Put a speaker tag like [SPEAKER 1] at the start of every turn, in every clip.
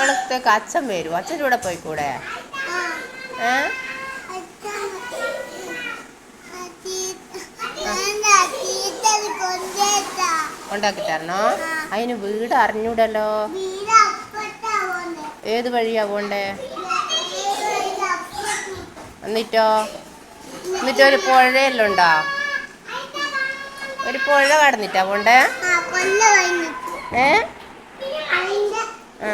[SPEAKER 1] മക്കളത്തേക്ക് അച്ഛൻ വരും അച്ഛന്റെ കൂടെ പോയിക്കൂടെ? ഏ? ഉണ്ടാക്കി തരണോ അതിന് വീട് അറിഞ്ഞൂടല്ലോ. ഏത് വഴിയാ പോണ്ടേ? എന്നിട്ടോ എന്നിട്ട് ഒരു പുഴയെല്ലാം ഉണ്ടോ ഒരു പുഴ കടന്നിട്ടാ പോണ്ടേ? ഏ? ആ.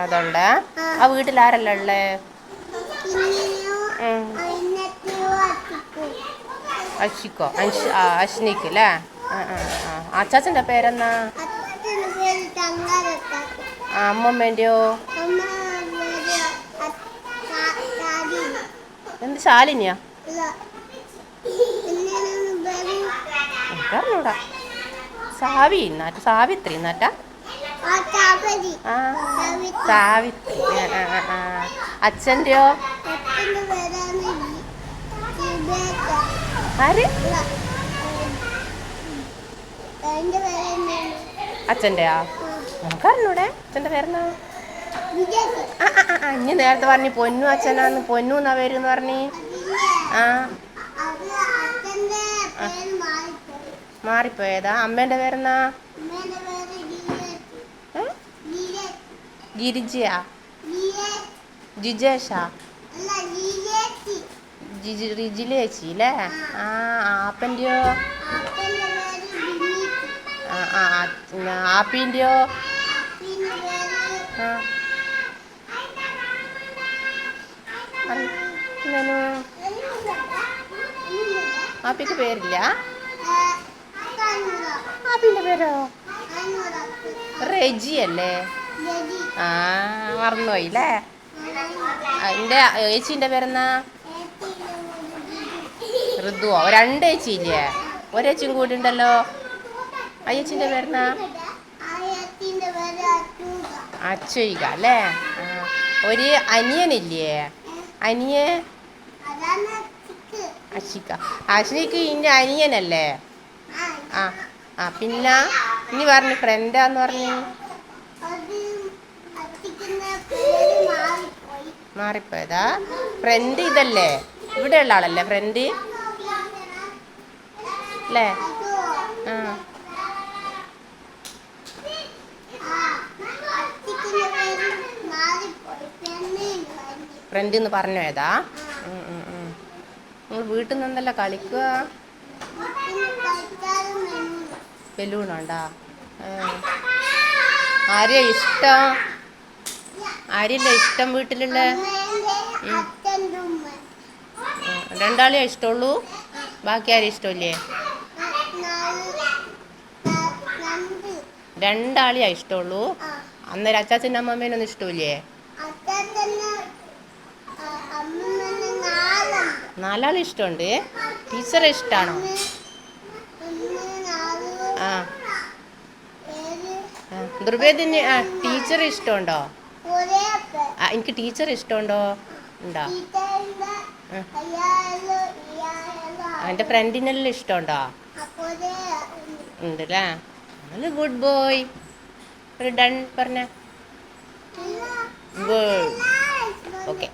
[SPEAKER 1] അതുണ്ട്. ആ വീട്ടിൽ ആരല്ല ഉള്ളേ അശിക്കോ? അശ്നിക്ക് അല്ലേ? ആ ആ. അച്ചാച്ചന്റെ പേരെന്നാ? ആ
[SPEAKER 2] അമ്മമ്മേന്റെയോ?
[SPEAKER 1] എന്ത് ശാലിനിയാ? എനിക്കറിഞ്ഞൂടാ. സാവി ഇന്നാറ്റ സാവിത്രി ഇന്നാറ്റ.
[SPEAKER 2] ആ സാവിത്രി. അച്ഛന്റെയോ?
[SPEAKER 1] ആര്? അച്ഛന്റെയാ? നമുക്കറിഞ്ഞൂടെ അച്ഛന്റെ പേരെന്നാ ആ ആ ആ, ആ. ഇനി നേരത്തെ പറഞ്ഞു പൊന്നു അച്ഛനാന്ന്. പൊന്നു എന്നാ പേരെന്ന് പറഞ്ഞു?
[SPEAKER 2] അതില്ലേ
[SPEAKER 1] ആ.
[SPEAKER 2] പേര്
[SPEAKER 1] മാറിപ്പോയതാ. അമ്മേന്റെ പേരെന്നാ
[SPEAKER 2] അമ്മേന്റെ പേര് ഗിരിജ്
[SPEAKER 1] ഏ?
[SPEAKER 2] ഗിരിജ്
[SPEAKER 1] ഗിരിജയാ
[SPEAKER 2] ഗിരിജ്
[SPEAKER 1] ജിജേഷാ റിജിലി ചേച്ചി അല്ലേ ആ
[SPEAKER 2] ആപ്പന്റെയോ
[SPEAKER 1] ആ ആപ്പീന്റെയോ ആ? ആപ്പിക്ക് പേരില്ല? ആപ്പിന്റെ പേരോ? റെജി അല്ലേ ആ മറന്നുപോയി അല്ലേ എന്റെ ഏച്ചീന്റെ പേരെന്നാ? ഋതുവോ? രണ്ട് ഏച്ചി ഇല്ലേ ഒരേച്ചിയും കൂടി ഉണ്ടല്ലോ ആ ചേച്ചീന്റെ പേരെന്നാ? അച്ചുയിക അല്ലേ. ഒരു അനിയനില്ലേ? അനിയ
[SPEAKER 2] അശിക്ക ചിക്ക്
[SPEAKER 1] ഇന്റെ അനിയനല്ലേ?
[SPEAKER 2] ആ
[SPEAKER 1] ആ പിന്നെ ഇനി പറഞ്ഞു ഫ്രണ്ടാന്ന് പറഞ്ഞു
[SPEAKER 2] അത് അത്തിക്കുന്ന പേര് മാറിപ്പോയി
[SPEAKER 1] മാറിപ്പോയതാ. ഫ്രണ്ട് ഇതല്ലേ? ഇവിടെ ഉള്ള ആളല്ലേ ഫ്രണ്ട് അല്ലേ ആ. ഫ്രണ്ട് എന്ന് പറഞ്ഞു ഏതാ നിങ്ങൾ വീട്ടിൽ നിന്നല്ല കളിക്കുക? ബലൂണുണ്ടാ ആരെയാ ഇഷ്ടം? ആരെയല്ല ഇഷ്ടം വീട്ടിലുള്ള രണ്ടാളേ. ഇഷ്ടമുള്ളൂ? ബാക്കി ആരും ഇഷ്ടമില്ലേ?
[SPEAKER 2] രണ്ടാളിയാ രണ്ട്
[SPEAKER 1] രണ്ടാളെയാ ഇഷ്ടമുള്ളൂ അന്നേരം അച്ചാച്ചന്റെ അമ്മമ്മേനൊന്നും ഇഷ്ടമില്ലേ? നാലാളെ ഇഷ്ടമുണ്ട്. ടീച്ചറെ ഇഷ്ടമാണോ ആ.
[SPEAKER 2] ദുർവേദിന്
[SPEAKER 1] ആ. ടീച്ചർ ഇഷ്ടമുണ്ടോ? എനിക്ക് ടീച്ചർ ഇഷ്ടമുണ്ടോ? ഉണ്ടോ? എന്റെ ഫ്രണ്ടിനെല്ലാം ഇഷ്ടമുണ്ടോ? ഉണ്ടല്ലേ? ഗുഡ് ബോയ് ഒരു ഡൺ പറഞ്ഞ. Good okay